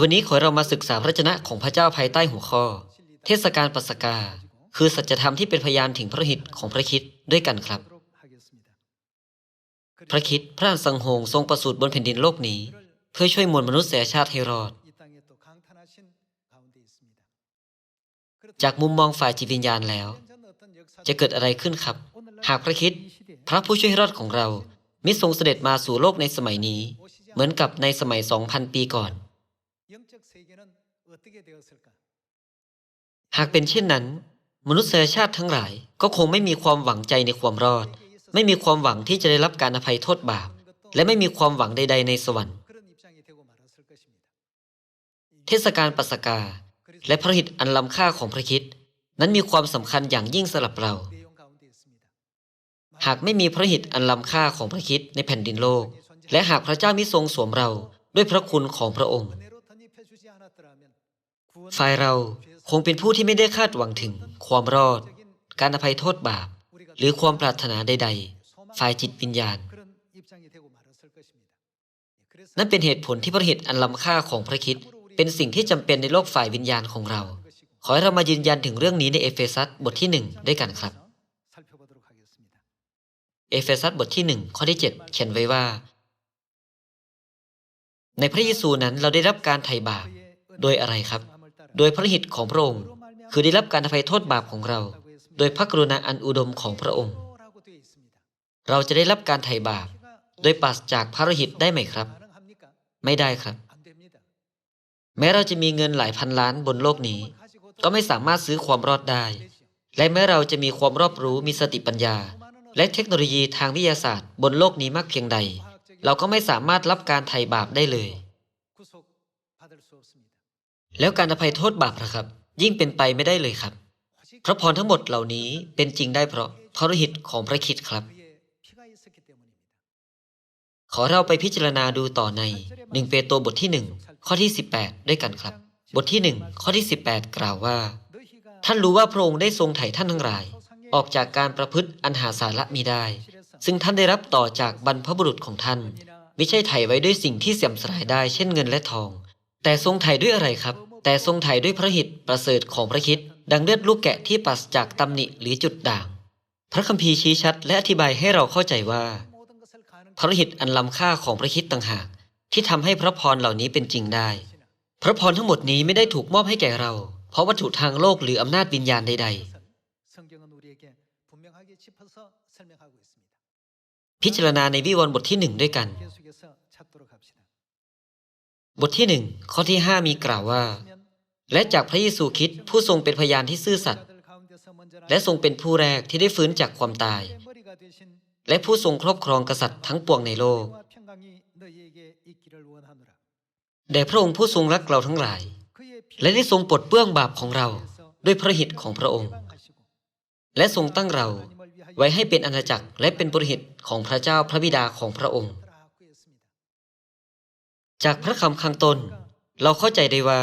วันนี้ขอให้เรามาศึกษาพระชนะของพระเจ้าภายใต้หัวข้อ เทศกาลปัสกา คือสัจธรรมที่เป็นพยานถึงพระหิตของพระคิดด้วยกันครับ พระคิดพระอันสังโหงทรงประสูติบนแผ่นดินโลกนี้ เพื่อช่วยมวลมนุษยชาติให้รอด จากมุมมองฝ่ายจิตวิญญาณแล้ว จะเกิดอะไรขึ้นครับ หากพระคิดพระผู้ช่วยรอดของเรามิทรงเสด็จมาสู่โลกในสมัยนี้ เหมือนกับในสมัย 2,000 ปีก่อน หากเป็นเช่นนั้น มนุษยชาติทั้งหลายก็คงไม่มีความหวังใจในความรอด ไม่มีความหวังที่จะได้รับการอภัยโทษบาป และไม่มีความหวังใด ๆ ในสวรรค์ เทศกาลปัสกา และพระหิตอันล้ำค่าของพระคริดนั้นมีความสำคัญอย่างยิ่งสำหรับเรา หากไม่มีพระหิตอันล้ำค่าของพระคริดในแผ่นดินโลก และหากพระเจ้ามิทรงสวมเราด้วยพระคุณของพระองค์ ฝ่ายเราคงเป็นผู้ที่ไม่ได้คาดหวังถึงความรอด การอภัยโทษบาป หรือความปรารถนาใด ๆ ฝ่ายจิตวิญญาณ นั่นเป็นเหตุผลที่พระเหิตอันล้ำค่าของพระคิดเป็นสิ่งที่จำเป็นในโลกฝ่ายวิญญาณของเรา ขอให้เรามายืนยันถึงเรื่องนี้ในเอเฟซัสบทที่หนึ่งด้วยกันครับ เอเฟซัสบทที่หนึ่งข้อที่เจ็ดเขียนไว้ว่า ในพระเยซูนั้นเราได้รับการไถ่บาปโดยอะไรครับ โดยพระหิตของพระองค์ คือได้รับการอภัยโทษบาปของเรา โดยพระกรุณาอันอุดมของพระองค์ เราจะได้รับการไถ่บาป โดยปราศจากพระหิตได้ไหมครับ ไม่ได้ครับ แม้เราจะมีเงินหลายพันล้านบนโลกนี้ ก็ไม่สามารถซื้อความรอดได้ และแม้เราจะมีความรอบรู้มีสติปัญญา และเทคโนโลยีทางวิทยาศาสตร์ บนโลกนี้มากเพียงใด เราก็ไม่สามารถรับการไถ่บาปได้เลย แล้วการอภัยโทษบาปนะครับ ยิ่งเป็นไปไม่ได้เลยครับ พระพรทั้งหมดเหล่านี้เป็นจริงได้เพราะพระฤทธิ์ของพระคิดครับ ขอเราไปพิจารณาดูต่อในหนึ่งเปโตรบทที่หนึ่งข้อที่ 18 ด้วยกันครับ บทที่หนึ่งข้อที่ 18 กล่าวว่า ท่านรู้ว่าพระองค์ได้ทรงไถ่ท่านทั้งหลาย ออกจากการประพฤติอันหาสาระมีได้ ซึ่งท่านได้รับต่อจากบรรพบุรุษของท่านไม่ใช่ไถ่ไว้ด้วยสิ่งที่เสื่อมสลายได้เช่นเงินและทอง แต่ทรงไถ่ด้วยอะไรครับ แต่ทรงไถ่ด้วยพระหิตประเสริฐของพระคิดดังเลือดลูกแกะที่ปราศจากตำหนิหรือจุดด่าง พระคัมภีร์ชี้ชัดและอธิบายให้เราเข้าใจว่า พระหิตอันล้ำค่าของพระคิดต่างหาก ที่ทำให้พระพรเหล่านี้เป็นจริงได้ พระพรทั้งหมดนี้ไม่ได้ถูกมอบให้แก่เรา เพราะวัตถุทางโลกหรืออำนาจวิญญาณใด ๆ พิจารณาในวิวรณ์บทที่หนึ่งด้วยกัน บทที่หนึ่งข้อที่ห้ามีกล่าวว่า และจากพระเยซูคริสต์ผู้ทรงเป็นพยานที่ซื่อสัตย์และทรงเป็นผู้แรกที่ได้ฟื้นจากความตาย และผู้ทรงครอบครองกษัตริย์ทั้งปวงในโลกแด่พระองค์ผู้ทรงรักเราทั้งหลาย และได้ทรงปลดเปลื้องบาปของเราด้วยพระหิตของพระองค์ และทรงตั้งเราไว้ให้เป็นอาณาจักรและเป็นบริหิตของพระเจ้าพระบิดาของพระองค์ จากพระคำข้างต้น เราเข้าใจได้ว่า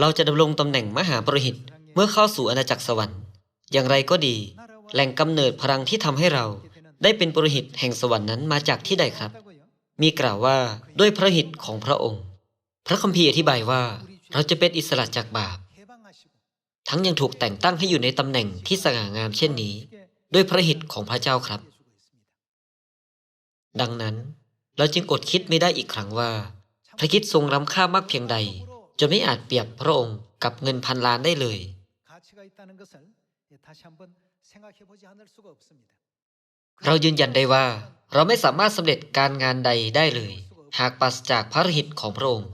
เราจะดำรงตำแหน่งมหาบริหิตเมื่อเข้าสู่อาณาจักรสวรรค์ อย่างไรก็ดี แหล่งกำเนิดพลังที่ทำให้เราได้เป็นบริหิตแห่งสวรรค์นั้นมาจากที่ใดครับ มีกล่าวว่าด้วยพระหิตของพระองค์ พระคัมภีร์อธิบายว่าเราจะเป็นอิสระจากบาป ทั้งยังถูกแต่งตั้งให้อยู่ในตำแหน่งที่สง่างามเช่นนี้ ด้วยพระหิตของพระเจ้าครับ ดังนั้นเราจึงอดคิดไม่ได้อีกครั้งว่า พระคิดทรงล้ำค่ามากเพียงใด จนไม่อาจเปรียบพระองค์กับเงินพันล้านได้เลย เรายืนยันได้ว่า เราไม่สามารถสำเร็จการงานใดได้เลย หากปราศจากพระฤทธิ์ของพระองค์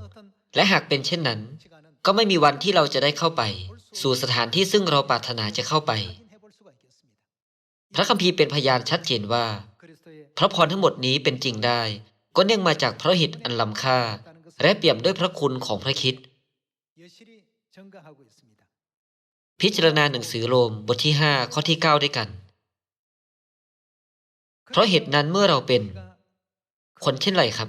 และหากเป็นเช่นนั้น ก็ไม่มีวันที่เราจะได้เข้าไป สู่สถานที่ซึ่งเราปรารถนาจะเข้าไป พระคัมภีร์เป็นพยานชัดเจนว่า พระพรทั้งหมดนี้เป็นจริงได้ ก็เนื่องมาจากพระหิตอันล้ำค่า และเปี่ยมด้วยพระคุณของพระคิด พิจารณาหนังสือโรมบทที่ 5 ข้อที่ 9 ด้วยกัน เพราะเหตุนั้นเมื่อเราเป็น คนเช่นไรครับ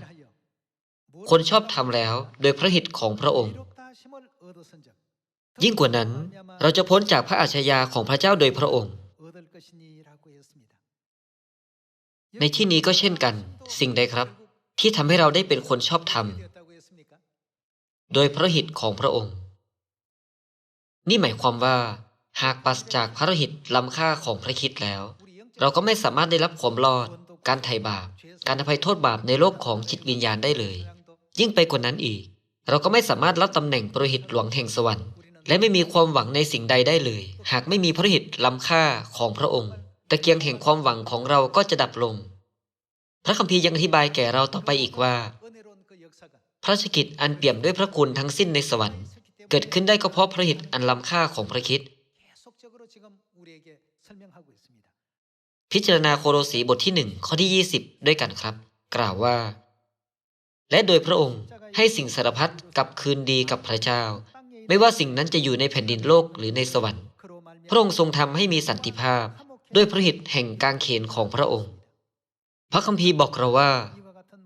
คนชอบทำแล้วโดยพระหิตของพระองค์ ยิ่งกว่านั้นเราจะพ้นจากพระอาชญาของพระเจ้าโดยพระองค์ ในที่นี้ก็เช่นกัน สิ่งใดครับ ที่ทำให้เราได้เป็นคนชอบธรรม โดยพระหิตของพระองค์ นี่หมายความว่า หากปราศจากพระหิตล้ำค่าของพระคิดแล้ว เราก็ไม่สามารถได้รับความรอด การไถ่บาป การอภัยโทษบาปในโลกของจิตวิญญาณได้เลย ยิ่งไปกว่านั้นอีก เราก็ไม่สามารถรับตำแหน่งประหิตหลวงแห่งสวรรค์ และไม่มีความหวังในสิ่งใดได้เลย หากไม่มีพระหิตล้ำค่าของพระองค์ตะเกียงแห่งความหวังของเราก็จะดับลง พระคัมภีร์ยังอธิบายแก่เราต่อไปอีกว่า พระชกิจอันเปี่ยมด้วยพระคุณทั้งสิ้นในสวรรค์ เกิดขึ้นได้ก็เพราะพระหิตอันล้ำค่าของพระคิดพิจารณาโคโรสีบทที่หนึ่งข้อที่ 20 ด้วยกันครับ กล่าวว่า และโดยพระองค์ให้สิ่งสารพัดกลับคืนดีกับพระเจ้า ไม่ว่าสิ่งนั้นจะอยู่ในแผ่นดินโลกหรือในสวรรค์ พระองค์ทรงทำให้มีสันติภาพ ด้วยพระหิตแห่งกางเขนของพระองค์ พระคัมภีร์บอกเราว่า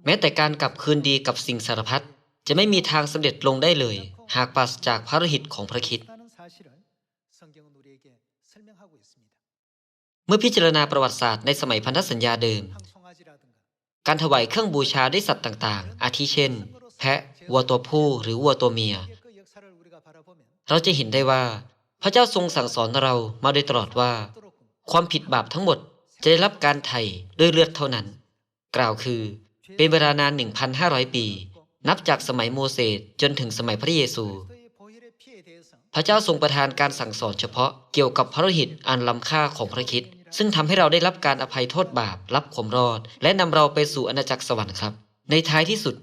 แม้แต่การกลับคืนดีกับสิ่งสารพัดจะไม่มีทางสำเร็จลงได้เลย หากปราศจากพระหิตของพระคริดเมื่อพิจารณาประวัติศาสตร์ในสมัยพันธสัญญาเดิม การถวายเครื่องบูชาด้วยสัตว์ต่างๆ อาทิเช่น แพะวัวตัวผู้หรือวัวตัวเมีย เราจะเห็นได้ว่า พระเจ้าทรงสั่งสอนเรามาโดยตลอดว่า ความผิดบาปทั้งหมดจะได้รับการไถ่ด้วยเลือดเท่านั้น กล่าวคือ เป็นเวลานาน 1,500 ปี นับจากสมัยโมเสสจนถึงสมัยพระเยซู พระเจ้าทรงประทานการสั่งสอนเฉพาะเกี่ยวกับพระโลหิตอันล้ำค่าของพระคิดซึ่งทำให้เราได้รับการอภัยโทษบาป รับความรอด และนำเราไปสู่อาณาจักรสวรรค์ครับ ในท้ายที่สุด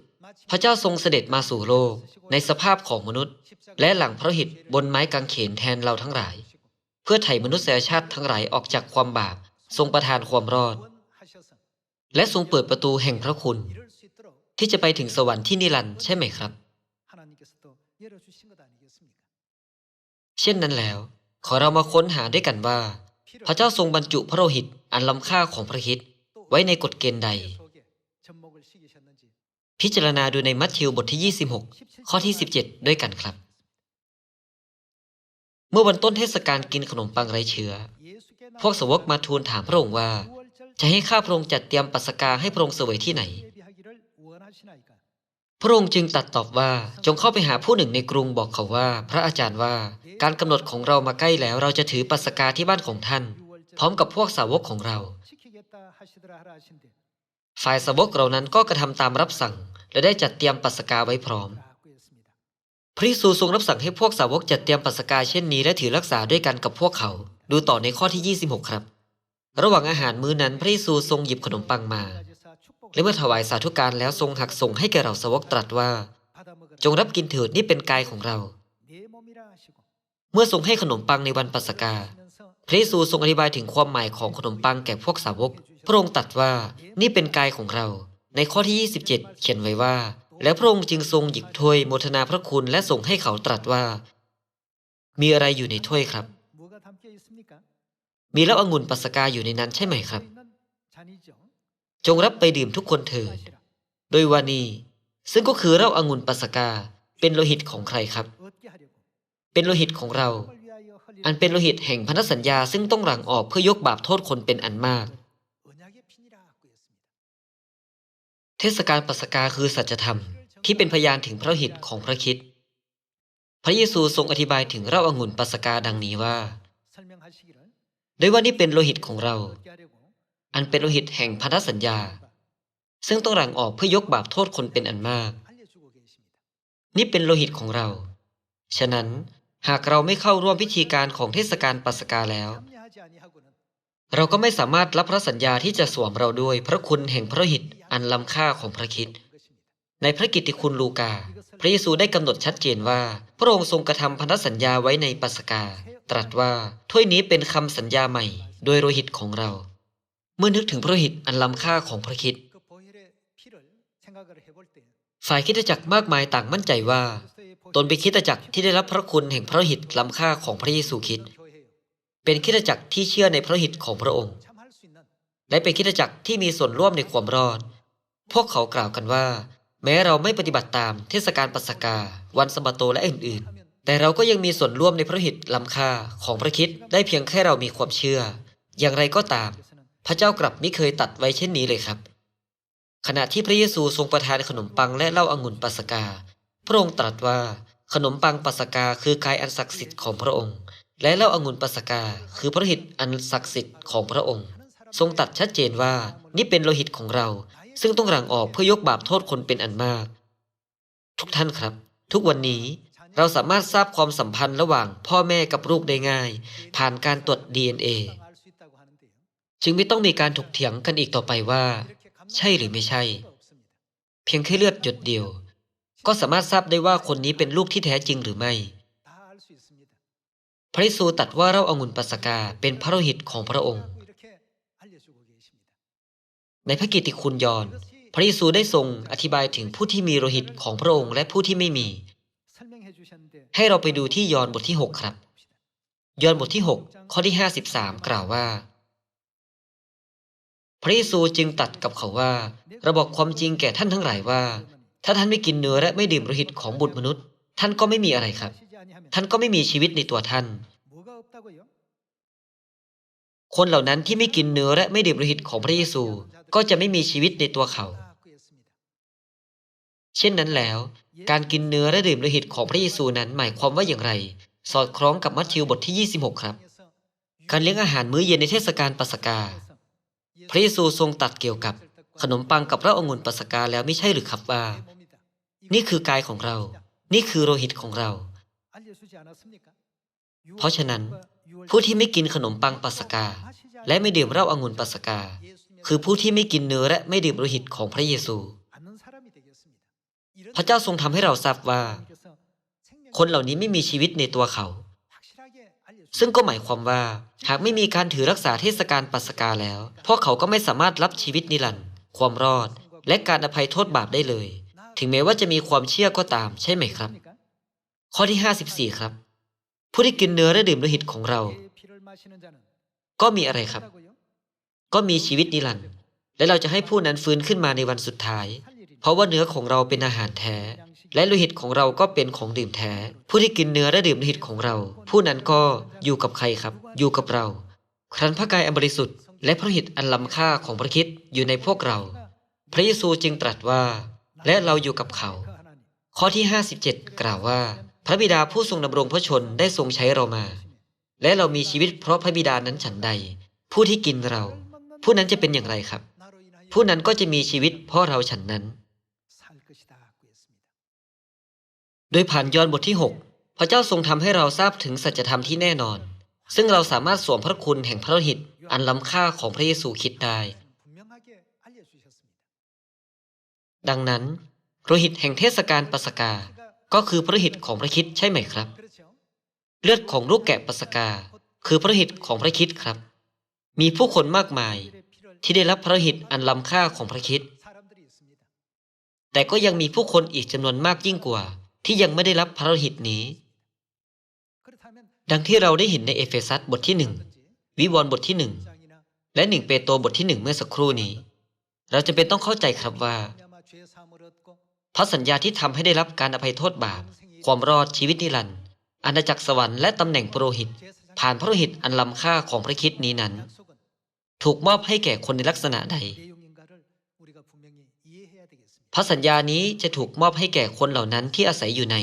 พระเจ้าทรงเสด็จมาสู่โลก ในสภาพของมนุษย์ และหลังพระหิตบนไม้กางเขนแทนเราทั้งหลาย เพื่อไถ่มนุษยชาติทั้งหลายออกจากความบาป ทรงประทานความรอด และทรงเปิดประตูแห่งพระคุณ ที่จะไปถึงสวรรค์ที่นิรันดร์ใช่ไหมครับ เช่นนั้นแล้ว ขอเรามาค้นหาด้วยกันว่า พระเจ้าทรงบรรจุพระโลหิตอันล้ำค่าของพระคิดไว้ในกฎเกณฑ์ใด พิจารณาดูในมัทธิวบทที่ 26 ข้อที่ 17 ด้วยกันครับ เมื่อวันต้นเทศกาลกินขนมปังไร้เชื้อ พวกสวกมาทูลถามพระองค์ว่า จะให้ข้าพระองค์จัดเตรียมปัสกาให้พระองค์เสวยที่ไหน พระองค์จึงตรัดตอบว่าจงเข้าไปหาผู้หนึ่งในกรุงบอกเขาว่า พระอาจารย์ว่าการกำหนดของเรามาใกล้แล้ว เราจะถือปัสกาที่บ้านของท่าน พร้อมกับพวกสาวกของเรา ฝ่ายสาวกเหล่านั้นก็กระทำตามรับสั่ง และได้จัดเตรียมปัสกาไว้พร้อม พระเยซูทรงรับสั่งให้พวกสาวกจัดเตรียมปัสกาเช่นนี้และถือรักษาด้วยกันกับพวกเขา ดูต่อในข้อที่ 26 ครับ ระหว่างอาหารมื้อนั้นพระเยซูทรงหยิบขนมปังมา และเมื่อถวายสาธุการแล้วทรงหักส่งให้แก่เราสวกตรัสว่า จงรับกินเถิดนี่เป็นกายของเรา เมื่อทรงให้ขนมปังในวันปัสกา พระเยซูทรงอธิบายถึงความหมายของขนมปังแก่พวกสาวก พระองค์ตรัสว่านี่เป็นกายของเรา ในข้อที่ 27 เขียนไว้ว่า แล้วพระองค์จึงทรงหยิบถ้วยโมทนาพระคุณและส่งให้เขาตรัสว่า มีอะไรอยู่ในถ้วยครับ มีเหล้าองุ่นปัสกาอยู่ในนั้นใช่ไหมครับ จงรับไปดื่มทุกคนเถิด โดยวานี ซึ่งก็คือเหล้าองุ่นปัสกา เป็นโลหิตของใครครับ เป็นโลหิตของเรา อันเป็นโลหิตแห่งพันธสัญญาซึ่งต้องหลั่งออกเพื่อยกบาปโทษคนเป็นอันมาก เทศกาลปัสกาคือสัจธรรมที่เป็นพยานถึงพระหิตของพระคิดพระเยซูทรงอธิบายถึงเหล้าองุ่นปัสกาดังนี้ว่าโดยว่านี่เป็นโลหิตของเรา อันเป็นโลหิตแห่งพันธสัญญา ซึ่งต้องหลั่งออกเพื่อยกบาปโทษคนเป็นอันมาก นี่เป็นโลหิตของเรา ฉะนั้นหากเราไม่เข้าร่วมพิธีการของเทศกาลปัสกาแล้ว เราก็ไม่สามารถรับพระสัญญาที่จะสวมเราด้วยพระคุณแห่งพระหิตอันล้ำค่าของพระคิดในพระกิตติคุณลูกา พระเยซูได้กำหนดชัดเจนว่า พระองค์ทรงกระทำพันธสัญญาไว้ในปัสกา ตรัสว่าถ้วยนี้เป็นคำสัญญาใหม่ โดยโลหิตของเรา เมื่อนึกถึงพระหิตอันล้ำค่าของพระคิดฝ่ายคิดจักรมากมายต่างมั่นใจว่า ตนเป็นคิดจักรที่ได้รับพระคุณแห่งพระหิตล้ำค่าของพระเยซูคริสต์เป็นคิดจักรที่เชื่อในพระหิตของพระองค์ และเป็นคิดจักรที่มีส่วนร่วมในความรอด พวกเขากล่าวกันว่า แม้เราไม่ปฏิบัติตามเทศกาลปัสกา วันสะบาโตและอื่น ๆ แต่เราก็ยังมีส่วนร่วมในพระหิตล้ำค่าของพระคิดได้เพียงแค่เรามีความเชื่อ อย่างไรก็ตาม พระเจ้ากลับไม่เคยตัดไว้เช่นนี้เลยครับ ขณะที่พระเยซูทรงประทานขนมปังและเหล้าองุ่นปัสกา พระองค์ตรัสว่าขนมปังปัสกาคือกายอันศักดิ์สิทธิ์ของพระองค์ และเหล้าองุ่นปัสกา คือพระหิตอันศักดิ์สิทธิ์ของพระองค์ ทรงตรัดชัดเจนว่านี่เป็นโลหิตของเรา ซึ่งต้องหลั่งออกเพื่อยกบาปโทษคนเป็นอันมาก ทุกท่านครับ ทุกวันนี้เราสามารถทราบความสัมพันธ์ระหว่างพ่อแม่กับลูกได้ง่าย ผ่านการตรวจ DNA จึงไม่ต้องมีการถกเถียงกันอีกต่อไปว่า ใช่หรือไม่ใช่ เพียงแค่เลือดหยดเดียว ก็สามารถทราบได้ว่าคนนี้เป็นลูกที่แท้จริงหรือไม่ พระเยซูตรัสว่าเราองุนปัสกาเป็นพระโลหิตของพระองค์ ในพระกิติคุณยอน พระเยซูได้ทรงอธิบายถึงผู้ที่มีโลหิตของพระองค์ และผู้ที่ไม่มี ให้เราไปดูที่ยอห์นบทที่ 6 ครับ ยอห์นบทที่ 6 ข้อที่ 53 กล่าวว่า พระเยซูจึงตัดกับเขาว่าเราบอกความจริงแก่ท่านทั้งหลายว่า ถ้าท่านไม่กินเนื้อและไม่ดื่มโลหิตของบุตรมนุษย์ ท่านก็ไม่มีอะไรครับ ท่านก็ไม่มีชีวิตในตัวท่าน คนเหล่านั้นที่ไม่กินเนื้อและไม่ดื่มโลหิตของพระเยซูก็จะไม่มีชีวิตในตัวเขา เช่นนั้นแล้ว การกินเนื้อและดื่มโลหิตของพระเยซูนั้นหมายความว่าอย่างไร สอดคล้องกับมัทธิวบทที่ 26 ครับ การเลี้ยงอาหารมื้อเย็นในเทศกาลปัสกา พระเยซูทรงตัดเกี่ยวกับขนมปังกับเหล้าองุ่นปัสกาแล้วไม่ใช่หรือครับว่า นี่คือกายของเรา นี่คือโลหิตของเรา เพราะฉะนั้น ผู้ที่ไม่กินขนมปังปัสกา และไม่ดื่มเหล้าองุ่นปัสกา คือผู้ที่ไม่กินเนื้อและไม่ดื่มโลหิตของพระเยซู พระเจ้าทรงทำให้เราทราบว่า คนเหล่านี้ไม่มีชีวิตในตัวเขา ซึ่งก็หมายความว่า หากไม่มีการถือรักษาเทศกาลปัสกาแล้ว พวกเขาก็ไม่สามารถรับชีวิตนิรันดร์ความรอด และการอภัยโทษบาปได้เลย ถึงแม้ว่าจะมีความเชื่อก็ตามใช่ไหมครับ ข้อที่ 54 ครับ ผู้ที่กินเนื้อและดื่มโลหิตของเรา ก็มีอะไรครับ ก็มีชีวิตนิรันดร์และเราจะให้ผู้นั้นฟื้นขึ้นมาในวันสุดท้าย เพราะว่าเนื้อของเราเป็นอาหารแท้ และโลหิตของเราก็เป็นของดื่มแท้ ผู้ที่กินเนื้อและดื่มโลหิตของเรา ผู้นั้นก็อยู่กับใครครับ อยู่กับเรา ครั้นพระกายอันบริสุทธิ์และพระหิตอันล้ำค่าของพระคิดอยู่ในพวกเรา พระเยซูจึงตรัสว่า และเราอยู่กับเขา ข้อที่ 57 กล่าวว่า พระบิดาผู้ทรงดำรงพระชนได้ทรงใช้เรามา และเรามีชีวิตเพราะพระบิดานั้นฉันใด ผู้ที่กินเรา ผู้นั้นจะเป็นอย่างไรครับ ผู้นั้นก็จะมีชีวิตเพราะเราฉันนั้น โดยผ่านยอห์นบทที่ 6 พระเจ้าทรงทำให้เราทราบถึงสัจธรรมที่แน่นอน ซึ่งเราสามารถสวมพระคุณแห่งพระโลหิตอันล้ำค่าของพระเยซูคริดได้ ดังนั้นโลหิตแห่งเทศกาลปัสกา ก็คือพระโลหิตของพระคิดใช่ไหมครับ เลือดของลูกแกะปัสกา คือพระโลหิตของพระคิดครับ มีผู้คนมากมายที่ได้รับพระโลหิตอันล้ำค่าของพระคิดแต่ก็ยังมีผู้คนอีกจำนวนมากยิ่งกว่า ที่ยังไม่ได้รับพระโลหิตนี้ ดังที่เราได้เห็นในเอเฟซัสบทที่หนึ่งวิวรณ์บทที่หนึ่งและหนึ่งเปโตรบทที่หนึ่งเมื่อสักครู่นี้ เราจะเป็นต้องเข้าใจครับว่า พระสัญญาที่ทำให้ได้รับการอภัยโทษบาป ความรอดชีวิตนิรันดร์อาณาจักรสวรรค์และตำแหน่งพระโลหิต ผ่านพระโลหิตอันล้ำค่าของพระคิดนี้นั้น ถูกมอบให้แก่คนในลักษณะใด พระสัญญานี้จะถูกมอบให้แก่คนเหล่านั้นที่อาศัยอยู่ใน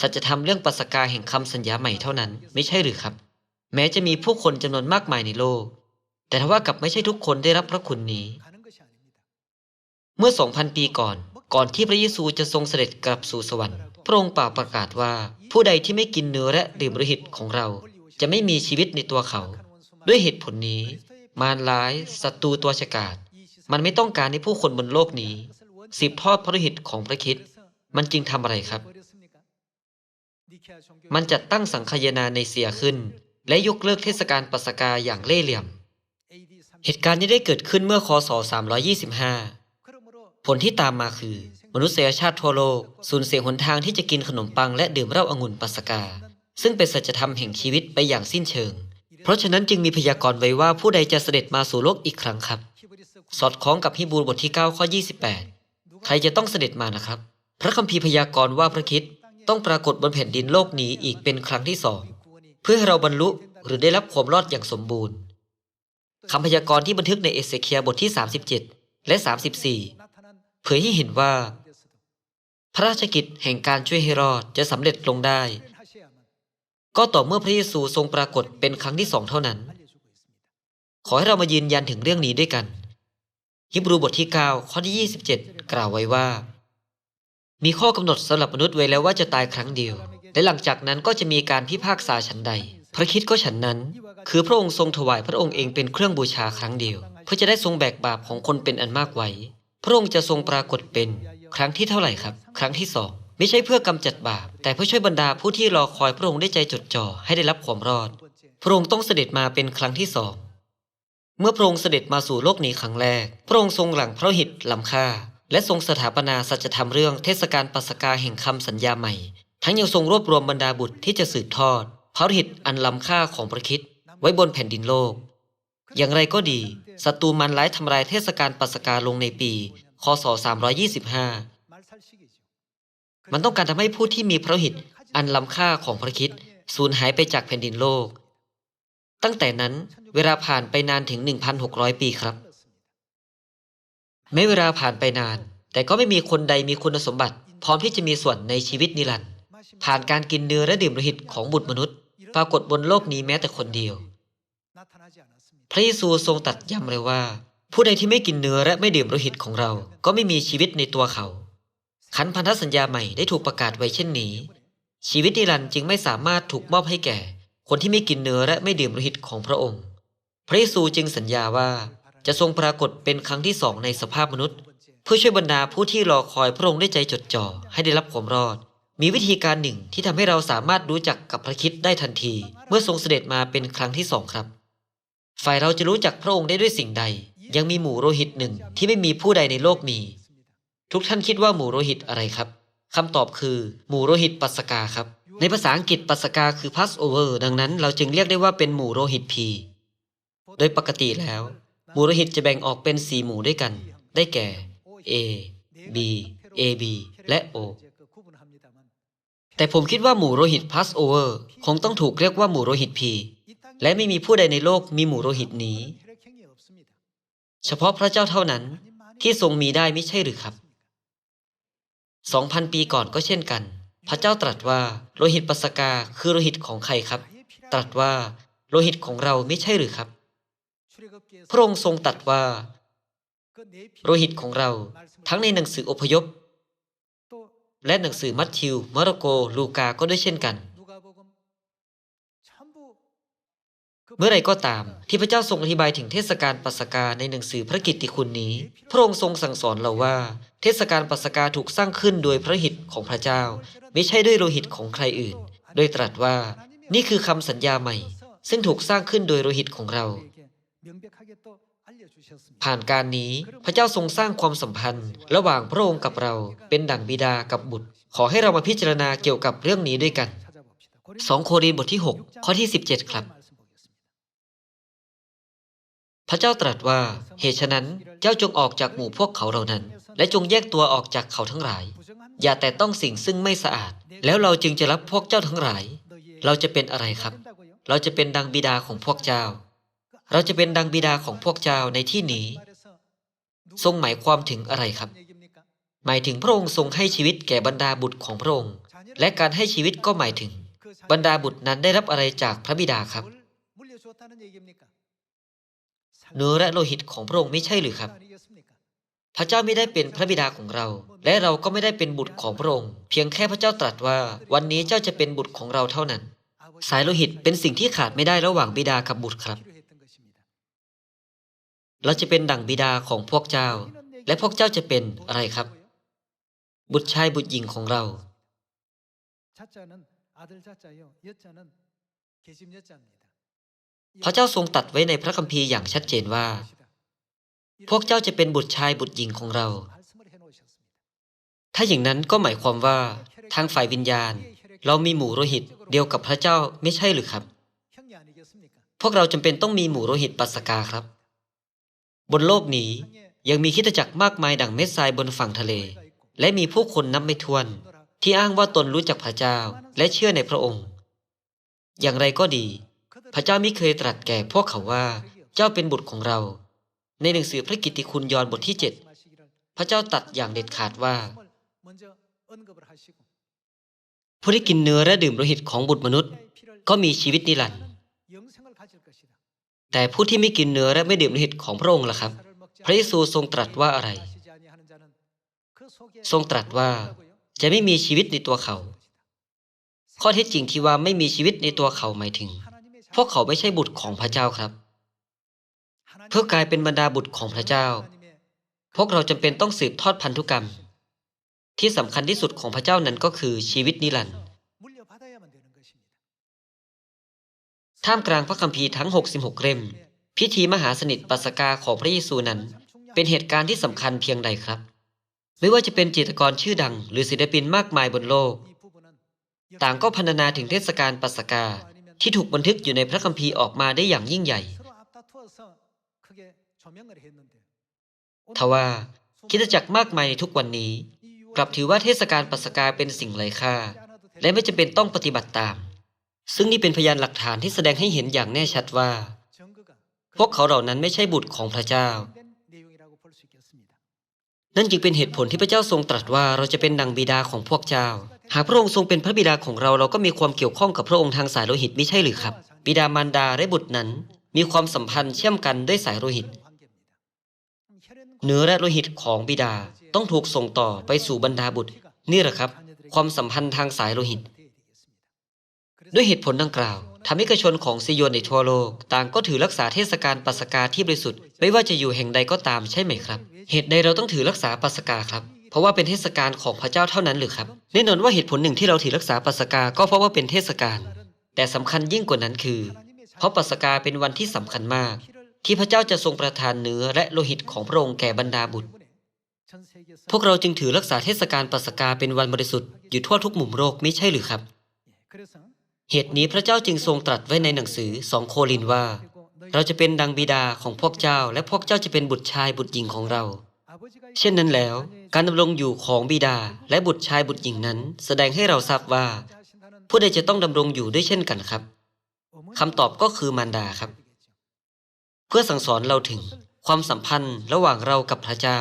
สัจธรรมเรื่องปัสกาแห่งคำสัญญาใหม่เท่านั้น ไม่ใช่หรือครับ แม้จะมีผู้คนจำนวนมากมายในโลก แต่ทว่ากับไม่ใช่ทุกคนได้รับพระคุณนี้ เมื่อสองพันปีก่อน ก่อนที่พระเยซูจะทรงเสด็จกลับสู่สวรรค์ พระองค์เป่าประกาศว่า ผู้ใดที่ไม่กินเนื้อและดื่มโลหิตของเรา จะไม่มีชีวิตในตัวเขา ด้วยเหตุผลนี้ มารร้ายศัตรูตัวฉกาจมันไม่ต้องการให้ผู้คนบนโลกนี้ สืบทอดพระโลหิตของพระคิดมันจึงทำอะไรครับ มันจัดตั้งสังคายนาในเสียขึ้น และยกเลิกเทศกาลปัสกาอย่างเล่เหลี่ยม เหตุการณ์นี้ได้เกิดขึ้นเมื่อคศ 325 ผลที่ตามมาคือ มนุษยชาติทั่วโลกสูญเสียหนทางที่จะกินขนมปังและดื่มเหล้าองุ่นปัสกา ซึ่งเป็นสัจธรรมแห่งชีวิตไปอย่างสิ้นเชิง เพราะฉะนั้นจึงมีพยากรณ์ไว้ว่าผู้ใดจะเสด็จมาสู่โลกอีกครั้งครับ สอดคล้องกับฮีบรูบทที่ 9 ข้อ 28 ใครจะต้องเสด็จมานะครับ พระคัมภีร์พยากรณ์ว่าพระคิดต้องปรากฏบนแผ่นดินโลกนี้อีกเป็นครั้งที่สองเพื่อให้เราบรรลุหรือได้รับความรอดอย่างสมบูรณ์คำพยากรณ์ที่บันทึกในเอเสเคียบทที่ 37 และ 34 เผยให้เห็นว่า พระราชกิจแห่งการช่วยให้รอดจะสำเร็จลงได้ ก็ต่อเมื่อพระเยซูทรงปรากฏเป็นครั้งที่สองเท่านั้น ขอให้เรามายืนยันถึงเรื่องนี้ด้วยกัน ฮิบรูบทที่ 9 ข้อที่ 27 กล่าวไว้ว่า มีข้อกำหนดสำหรับมนุษย์ไว้แล้วว่าจะตายครั้งเดียว และหลังจากนั้นก็จะมีการพิพากษาฉันใด พระคิดก็ฉันนั้น คือพระองค์ทรงถวายพระองค์เองเป็นเครื่องบูชาครั้งเดียว เพื่อจะได้ทรงแบกบาปของคนเป็นอันมากไว้ พระองค์จะทรงปรากฏเป็น ครั้งที่เท่าไหร่ครับ ครั้งที่สองไม่ใช่เพื่อกำจัดบาป แต่เพื่อช่วยบรรดาผู้ที่รอคอยพระองค์ได้ใจจดจ่อให้ได้รับความรอด พระองค์ต้องเสด็จมาเป็นครั้งที่สอง เมื่อพระองค์เสด็จมาสู่โลกนี้ครั้งแรก พระองค์ทรงหลั่งพระหิตล้ำค่า และทรงสถาปนาสัจธรรมเรื่องเทศกาลปัสกาแห่งคำสัญญาใหม่ ทั้งยังทรงรวบรวมบรรดาบุตรที่จะสืบทอด พระหิตอันล้ำค่าของพระคิดไว้บนแผ่นดินโลก อย่างไรก็ดีศัตรูมันร้ายทำลายเทศกาลปัสกาลงในปี คศ 325 มันต้องการทำให้ผู้ที่มีพระหิตอันล้ำค่าของพระคิดสูญหายไปจากแผ่นดินโลก ตั้งแต่นั้นเวลาผ่านไปนานถึง 1,600 ปีครับ แม้เวลาผ่านไปนาน แต่ก็ไม่มีคนใดมีคุณสมบัติ พร้อมที่จะมีส่วนในชีวิตนิรันดร์ผ่านการกินเนื้อและดื่มโลหิตของบุตรมนุษย์ ปรากฏบนโลกนี้แม้แต่คนเดียว พระเยซูทรงตัดย้ำเลยว่า ผู้ใดที่ไม่กินเนื้อและไม่ดื่มโลหิตของเรา ก็ไม่มีชีวิตในตัวเขา ขันพันธสัญญาใหม่ได้ถูกประกาศไว้เช่นนี้ ชีวิตนิรันดร์จึงไม่สามารถถูกมอบให้แก่ คนที่ไม่กินเนื้อและไม่ดื่มโลหิตของพระองค์ พระเยซูจึงสัญญาว่าจะทรงปรากฏเป็นครั้งที่สองในสภาพมนุษย์ เพื่อช่วยบรรดาผู้ที่รอคอยพระองค์ได้วยใจจดจ่อให้ได้รับความรอด มีวิธีการหนึ่งที่ทำให้เราสามารถรู้จักกับพระคิดได้ทันที เมื่อทรงเสด็จมาเป็นครั้งที่สองครับ ฝ่ายเราจะรู้จักพระองค์ได้ด้วยสิ่งใด ยังมีหมู่โลหิตหนึ่งที่ไม่มีผู้ใดในโลกมี ทุกท่านคิดว่าหมู่โลหิตอะไรครับคำตอบคือ หมู่โลหิตปัสกาครับ ในภาษาอังกฤษปัสกาคือ Passover ดังนั้นเราจึงเรียกได้ว่าเป็นหมู่โลหิตพี โดยปกติแล้ว หมู่โลหิตจะแบ่งออกเป็นสี่หมู่ด้วยกัน ได้แก่ A B AB และ O แต่ผมคิดว่าหมู่โลหิต Passover คงต้องถูกเรียกว่าหมู่โลหิตพีและไม่มีผู้ใดในโลกมีหมู่โลหิตนี้ เฉพาะพระเจ้าเท่านั้นที่ทรงมีได้ไม่ใช่หรือครับสองพันปีก่อนก็เช่นกัน พระเจ้าตรัสว่าโลหิตปัสกาคือโลหิตของใครครับ ตรัสว่าโลหิตของเราไม่ใช่หรือครับ พระองค์ทรงตรัสว่าโลหิตของเราทั้งในหนังสืออพยพ และหนังสือมัทธิว มาระโก ลูกา ก็ด้วยเช่นกัน เมื่อไรก็ตามที่พระเจ้าทรงอธิบายถึงเทศกาลปัสกาในหนังสือพระกิตติคุณนี้ พระองค์ทรงสั่งสอนเราว่า เทศกาลปัสกาถูกสร้างขึ้นโดยพระหิตของพระเจ้า ไม่ใช่ด้วยโลหิตของใครอื่น โดยตรัสว่านี่คือคำสัญญาใหม่ ซึ่งถูกสร้างขึ้นโดยโลหิตของเรา ผ่านการนี้พระเจ้าทรงสร้างความสัมพันธ์ ระหว่างพระองค์กับเราเป็นดั่งบิดากับบุตร ขอให้เรามาพิจารณาเกี่ยวกับเรื่องนี้ด้วยกัน 2 โครินธ์บทที่ 6 ข้อที่ 17 ครับพระเจ้าตรัสว่า เหตุฉะนั้นเจ้าจงออกจากหมู่พวกเขาเหล่านั้น และจงแยกตัวออกจากเขาทั้งหลาย อย่าแต่ต้องสิ่งซึ่งไม่สะอาด แล้วเราจึงจะรับพวกเจ้าทั้งหลาย เราจะเป็นอะไรครับ เราจะเป็นดังบิดาของพวกเจ้า เราจะเป็นดังบิดาของพวกเจ้าในที่นี้ ทรงหมายความถึงอะไรครับ หมายถึงพระองค์ทรงให้ชีวิตแก่บรรดาบุตรของพระองค์ และการให้ชีวิตก็หมายถึง บรรดาบุตรนั้นได้รับอะไรจากพระบิดาครับเนื้อและโลหิตของพระองค์ไม่ใช่หรือครับ พระเจ้าไม่ได้เป็นพระบิดาของเรา และเราก็ไม่ได้เป็นบุตรของพระองค์ เพียงแค่พระเจ้าตรัสว่า วันนี้เจ้าจะเป็นบุตรของเราเท่านั้น สายโลหิตเป็นสิ่งที่ขาดไม่ได้ระหว่างบิดากับบุตรครับ เราจะเป็นดั่งบิดาของพวกเจ้า และพวกเจ้าจะเป็นอะไรครับ บุตรชายบุตรหญิงของเราพระเจ้าทรงตัดไว้ในพระคัมภีร์อย่างชัดเจนว่า พวกเจ้าจะเป็นบุตรชายบุตรหญิงของเรา ถ้าอย่างนั้นก็หมายความว่า ทางฝ่ายวิญญาณ เรามีหมู่โลหิตเดียวกับพระเจ้าไม่ใช่หรือครับ พวกเราจำเป็นต้องมีหมู่โลหิตปัสกาครับ บนโลกนี้ยังมีคิดจักรมากมายดั่งเม็ดทรายบนฝั่งทะเล และมีผู้คนนับไม่ถ้วน ที่อ้างว่าตนรู้จักพระเจ้าและเชื่อในพระองค์ อย่างไรก็ดี พระเจ้าไม่เคยตรัสแก่พวกเขาว่า เจ้าเป็นบุตรของเรา ในหนังสือพระกิตติคุณยอนบทที่เจ็ดพระเจ้าตัดอย่างเด็ดขาดว่าผู้ที่กินเนื้อและดื่มโลหิตของบุตรมนุษย์ ก็มีชีวิตนิรันดร์แต่ผู้ที่ไม่กินเนื้อและไม่ดื่มโลหิตของพระองค์ล่ะครับ พระเยซูทรงตรัสว่าอะไร ทรงตรัสว่าจะไม่มีชีวิตในตัวเขา ข้อเท็จจริงที่ว่าไม่มีชีวิตในตัวเขาหมายถึง พวกเขาไม่ใช่บุตรของพระเจ้าครับ เพื่อกลายเป็นบรรดาบุตรของพระเจ้า พวกเราจำเป็นต้องสืบทอดพันธุกรรม ที่สำคัญที่สุดของพระเจ้านั้นก็คือชีวิตนิรันดร์ท่ามกลางพระคัมภีร์ทั้ง 66 เล่ม พิธีมหาสนิทปัสกาของพระเยซูนั้น เป็นเหตุการณ์ที่สำคัญเพียงใดครับ ไม่ว่าจะเป็นจิตกรชื่อดัง หรือศิลปินมากมายบนโลก ต่างก็พรรณนาถึงเทศกาลปัสกาที่ถูกบันทึกอยู่ในพระคัมภีร์ออกมาได้อย่างยิ่งใหญ่ ทว่าคิดจักรมากมายในทุกวันนี้ กลับถือว่าเทศกาลปัสกาเป็นสิ่งไร้ค่า และไม่จำเป็นต้องปฏิบัติตาม ซึ่งนี่เป็นพยานหลักฐานที่แสดงให้เห็นอย่างแน่ชัดว่า พวกเขาเหล่านั้นไม่ใช่บุตรของพระเจ้า นั่นจึงเป็นเหตุผลที่พระเจ้าทรงตรัสว่าเราจะเป็นดังบิดาของพวกเจ้า หากพระองค์ทรงเป็นพระบิดาของเราเราก็มีความเกี่ยวข้องกับพระองค์ทางสายโลหิตไม่ใช่หรือครับ บิดามารดาและบุตรนั้น มีความสัมพันธ์เชื่อมกันด้วยสายโลหิต เนื้อและโลหิตของบิดาต้องถูกส่งต่อไปสู่บรรดาบุตร นี่แหละครับ ความสัมพันธ์ทางสายโลหิต ด้วยเหตุผลดังกล่าวทำให้กชนของซิโยนในทั่วโลก ต่างก็ถือรักษาเทศกาลปัสกาที่บริสุทธิ์ไม่ว่าจะอยู่แห่งใดก็ตามใช่ไหมครับ เหตุใดเราต้องถือรักษาปัสกาครับเพราะว่าเป็นเทศกาลของพระเจ้าเท่านั้นหรือครับแน่นอนว่าเหตุผลหนึ่งที่เราถือรักษาปัสกาก็เพราะว่าเป็นเทศกาลแต่สำคัญยิ่งกว่านั้นคือ เพราะปัสกาเป็นวันที่สำคัญมาก ที่พระเจ้าจะทรงประทานเนื้อและโลหิตของพระองค์แก่บรรดาบุตร พวกเราจึงถือรักษาเทศกาลปัสกาเป็นวันบริสุทธิ์อยู่ทั่วทุกมุมโลกไม่ใช่หรือครับ เหตุนี้พระเจ้าจึงทรงตรัสไว้ในหนังสือสองโคลินว่า เราจะเป็นดังบิดาของพวกเจ้า และพวกเจ้าจะเป็นบุตรชายบุตรหญิงของเรา เช่นนั้นแล้ว การดำรงอยู่ของบิดาและบุตรชายบุตรหญิงนั้น แสดงให้เราทราบว่า ผู้ใดจะต้องดำรงอยู่ด้วยเช่นกันครับ คำตอบก็คือมารดาครับ เพื่อสั่งสอนเราถึงความสัมพันธ์ระหว่างเรากับพระเจ้า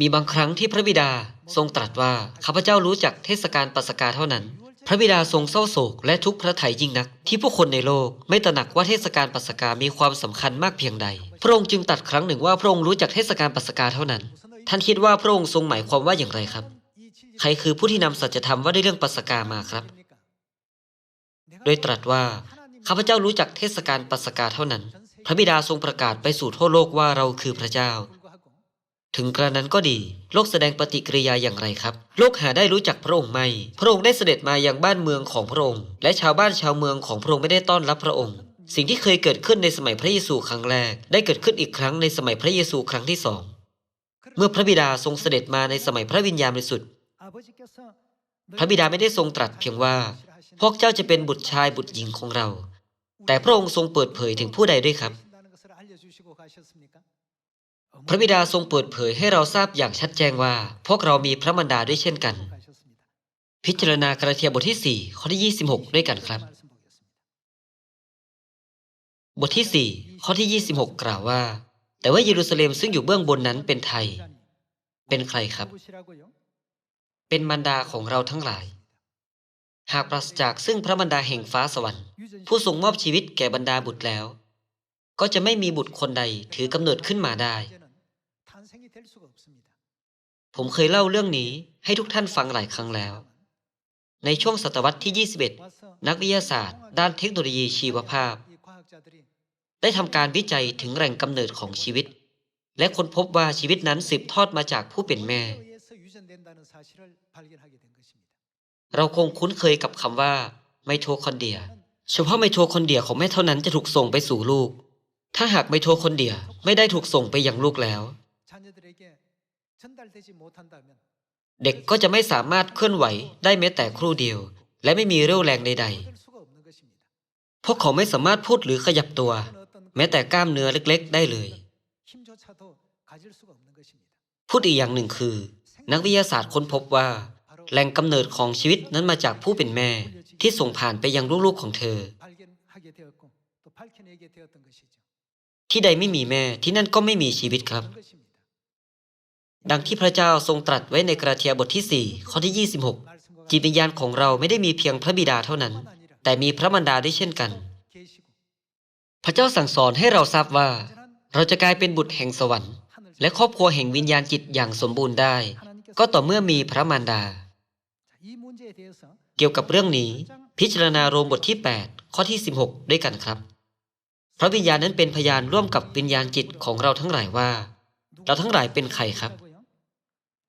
มีบางครั้งที่พระบิดาทรงตรัสว่าข้าพเจ้ารู้จักเทศกาลปัสกาเท่านั้น พระบิดาทรงเศร้าโศกและทุกข์พระทัยยิ่งนัก ที่ผู้คนในโลกไม่ตระหนักว่าเทศกาลปัสกามีความสำคัญมากเพียงใด พระองค์จึงตรัสครั้งหนึ่งว่าพระองค์รู้จักเทศกาลปัสกาเท่านั้น ท่านคิดว่าพระองค์ทรงหมายความว่าอย่างไรครับ ใครคือผู้ที่นำสัจธรรมว่าด้เรื่องปัสกามาครับ โดยตรัสว่า ข้าพเจ้ารู้จักเทศกาลปัสกาเท่านั้น พระบิดาทรงประกาศไปสู่ทั่วโลกว่าเราคือพระเจ้า ถึงกระนั้นก็ดี โลกแสดงปฏิกิริยาอย่างไรครับ โลกหาได้รู้จักพระองค์ไม่พระองค์ได้เสด็จมาอยังบ้านเมืองของพระองค์ และชาวบ้านชาวเมืองของพระองค์ไม่ได้ต้อนรับพระองค์ สิ่งที่เคยเกิดขึ้นในสมัยพระเยซูครั้งแรก ได้เกิดขึ้นอีกครั้งในสมัยพระเยซูครั้งที่สอง เมื่อพระบิดาทรงเสด็จมาในสมัยพระวิญญาณบริสุทธิ์ พระบิดาไม่ได้ทรงตรัสเพียงว่าพวกเจ้าจะเป็นบุตรชายบุตรหญิงของเรา แต่พระองค์ทรงเปิดเผยถึงผู้ใดด้วยครับ พระบิดาทรงเปิดเผยให้เราทราบอย่างชัดแจ้งว่า พวกเรามีพระมารดาด้วยเช่นกัน พิจารณากระเทียบทที่ 4 ข้อที่ 26 ด้วยกันครับ บทที่ 4 ข้อที่ 26 กล่าวว่า แต่ว่าเยรูซาเล็มซึ่งอยู่เบื้องบนนั้นเป็นไทย เป็นใครครับ เป็นมารดาของเราทั้งหลาย หากปราศจากซึ่งพระมารดาแห่งฟ้าสวรรค์ ผู้ทรงมอบชีวิตแก่บรรดาบุตรแล้ว ก็จะไม่มีบุตรคนใดถือกำเนิดขึ้นมาได้ ผมเคยเล่าเรื่องนี้ให้ทุกท่านฟังหลายครั้งแล้ว ในช่วงศตวรรษที่ 21 นักวิทยาศาสตร์ ด้านเทคโนโลยีชีวภาพ ได้ทำการวิจัยถึงแหล่งกำเนิดของชีวิต และค้นพบว่าชีวิตนั้นสืบทอดมาจากผู้เป็นแม่ เราคงคุ้นเคยกับคำว่าไมโทคอนเดีย เฉพาะไมโทคอนเดียของแม่เท่านั้นจะถูกส่งไปสู่ลูก ถ้าหากไมโทคอนเดียไม่ได้ถูกส่งไปยังลูกแล้ว เด็กก็จะไม่สามารถเคลื่อนไหวได้แม้แต่ครู่เดียว และไม่มีเรี่ยวแรงใด ๆ พวกเขาไม่สามารถพูดหรือขยับตัว แม้แต่กล้ามเนื้อเล็ก ๆ ได้เลย พูดอีกอย่างหนึ่งคือ นักวิทยาศาสตร์ค้นพบว่า แหล่งกำเนิดของชีวิตนั้นมาจากผู้เป็นแม่ที่ส่งผ่านไปยังลูกๆของเธอ ที่ใดไม่มีแม่ที่นั่นก็ไม่มีชีวิตครับ ดังที่พระเจ้าทรงตรัสไว้ในกระเทียบทที่ 4 ข้อที่ 26 จิตวิญญาณของเราไม่ได้มีเพียงพระบิดาเท่านั้น แต่มีพระมารดาด้วยเช่นกัน พระเจ้าสั่งสอนให้เราทราบว่า เราจะกลายเป็นบุตรแห่งสวรรค์ และครอบครัวแห่งวิญญาณจิตอย่างสมบูรณ์ได้ ก็ต่อเมื่อมีพระมารดา เกี่ยวกับเรื่องนี้ พิจารณาโรมบทที่ 8 ข้อที่ 16 ด้วยกันครับ พระวิญญาณนั้นเป็นพยานร่วมกับวิญญาณจิตของเราทั้งหลายว่า เราทั้งหลายเป็นใครครับ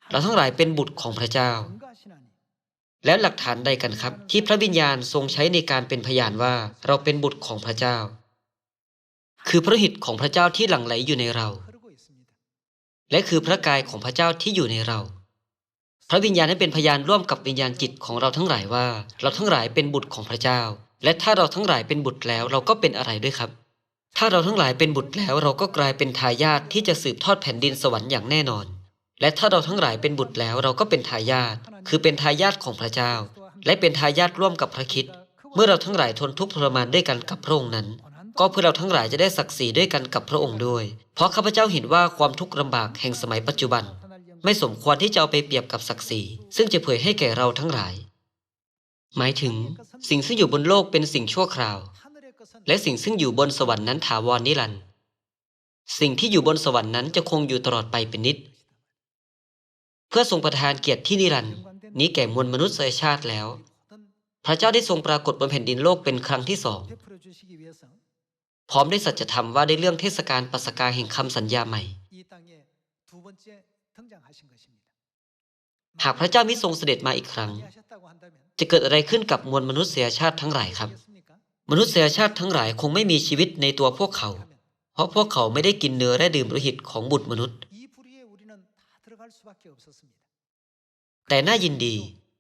เราทั้งหลายเป็นบุตรของพระเจ้า แล้วหลักฐานใดกันครับ ที่พระวิญญาณทรงใช้ในการเป็นพยานว่าเราเป็นบุตรของพระเจ้า คือพระหิตของพระเจ้าที่หลั่งไหลอยู่ในเรา และคือพระกายของพระเจ้าที่อยู่ในเรา พระวิญญาณนั้นเป็นพยานร่วมกับวิญญาณจิตของเราทั้งหลายว่า เราทั้งหลายเป็นบุตรของพระเจ้า และถ้าเราทั้งหลายเป็นบุตรแล้วเราก็เป็นอะไรด้วยครับ ถ้าเราทั้งหลายเป็นบุตรแล้วเราก็กลายเป็นทายาทที่จะสืบทอดแผ่นดินสวรรค์อย่างแน่นอน และถ้าเราทั้งหลายเป็นบุตรแล้วเราก็เป็นทายาทคือเป็นทายาทของพระเจ้า และเป็นทายาทร่วมกับพระคิดเมื่อเราทั้งหลายทนทุกข์ทรมานด้วยกันกับพระองค์นั้น ก็เพื่อเราทั้งหลายจะได้ศักดิ์ศรีด้วยกันกับพระองค์ด้วย เพราะข้าพเจ้าเห็นว่าความทุกข์ลำบากแห่งสมัยปัจจุบัน ไม่สมควรที่จะเอาไปเปรียบกับศักดิ์ศรีซึ่งจะเผยให้แก่เราทั้งหลาย หมายถึงสิ่งซึ่งอยู่บนโลกเป็นสิ่งชั่วคราว และสิ่งซึ่งอยู่บนสวรรค์นั้นถาวรนิรันดร์สิ่งที่อยู่บนสวรรค์นั้นจะคงอยู่ตลอดไปเป็นนิจเพื่อทรงประทานเกียรติที่นิรันดร์นี้แก่มวลมนุษยชาติแล้ว พระเจ้าได้ทรงปรากฏบนแผ่นดินโลกเป็นครั้งที่สองพร้อมได้สัจธรรมว่าได้เรื่องเทศกาลปัสกาแห่งคำสัญญาใหม่ หากพระเจ้ามิทรงเสด็จมาอีกครั้ง จะเกิดอะไรขึ้นกับมวลมนุษยชาติทั้งหลายครับ มนุษยชาติทั้งหลายคงไม่มีชีวิตในตัวพวกเขา เพราะพวกเขาไม่ได้กินเนื้อและดื่มโลหิตของบุตรมนุษย์ แต่น่ายินดี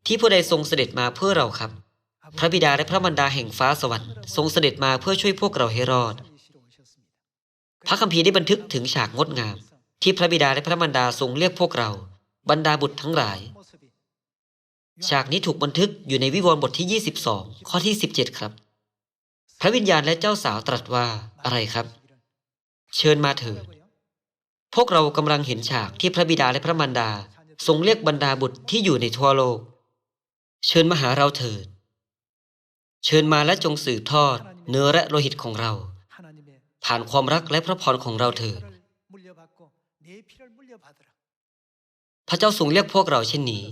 ที่ผู้ใดทรงเสด็จมาเพื่อเราครับ พระบิดาและพระมารดาแห่งฟ้าสวรรค์ทรงเสด็จมาเพื่อช่วยพวกเราให้รอด พระคัมภีร์ได้บันทึกถึงฉากงดงาม ที่พระบิดาและพระมารดาทรงเรียกพวกเรา บรรดาบุตรทั้งหลาย ฉากนี้ถูกบันทึกอยู่ในวิวรณ์บทที่ 22 ข้อที่ 17 ครับ พระวิญญาณและเจ้าสาวตรัสว่าอะไรครับ เชิญมาเถิด พวกเรากำลังเห็นฉากที่พระบิดาและพระมารดา ทรงเรียกบรรดาบุตรที่อยู่ในทั่วโลก เชิญมาหาเราเถิด เชิญมาและจงสืบทอด เนื้อและโลหิตของเรา ผ่านความรักและพระพรของเราเถิด พระเจ้าทรงเรียกพวกเราเช่นนี้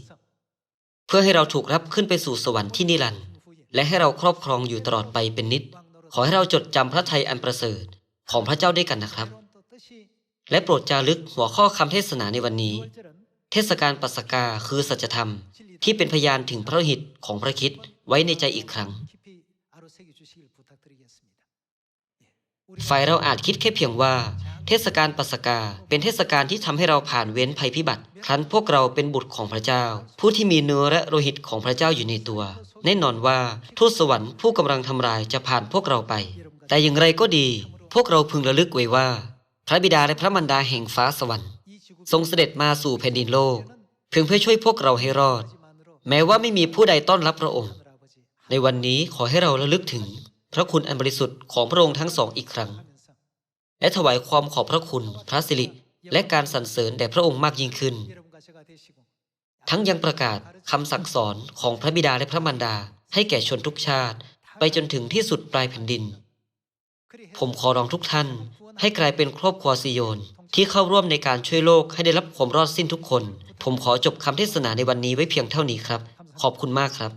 เพื่อให้เราถูกรับขึ้นไปสู่สวรรค์ที่นิรันดร์และให้เราครอบครองอยู่ตลอดไปเป็นนิจขอให้เราจดจำพระทัยอันประเสริฐของพระเจ้าด้วยกันนะครับ และโปรดจารึกหัวข้อคำเทศนาในวันนี้ เทศกาลปัสกาคือสัจธรรม ที่เป็นพยานถึงพระหิตของพระคิดไว้ในใจอีกครั้ง ฝ่ายเราอาจคิดแค่เพียงว่า เทศกาลปัสกาเป็นเทศกาลที่ทำให้เราผ่านเว้นภัยพิบัติ ครั้นพวกเราเป็นบุตรของพระเจ้า ผู้ที่มีเนื้อและโลหิตของพระเจ้าอยู่ในตัว แน่นอนว่าทูตสวรรค์ผู้กำลังทำลายจะผ่านพวกเราไป แต่อย่างไรก็ดี พวกเราพึงระลึกไว้ว่า พระบิดาและพระมารดาแห่งฟ้าสวรรค์ ทรงเสด็จมาสู่แผ่นดินโลกเพียงเพื่อช่วยพวกเราให้รอด แม้ว่าไม่มีผู้ใดต้อนรับพระองค์ ในวันนี้ขอให้เราระลึกถึง พระคุณอันบริสุทธิ์ของพระองค์ทั้งสองอีกครั้ง และถวายความขอบพระคุณพระสิริ และการสรรเสริญแด่พระองค์มากยิ่งขึ้น ทั้งยังประกาศคำสั่งสอนของพระบิดาและพระมารดาให้แก่ชนทุกชาติ ไปจนถึงที่สุดปลายแผ่นดิน ผมขอร้องทุกท่าน ให้กลายเป็นครอบครัวซิโยน ที่เข้าร่วมในการช่วยโลกให้ได้รับความรอดสิ้นทุกคน ผมขอจบคำเทศนาในวันนี้ไว้เพียงเท่านี้ครับ ขอบคุณมากครับ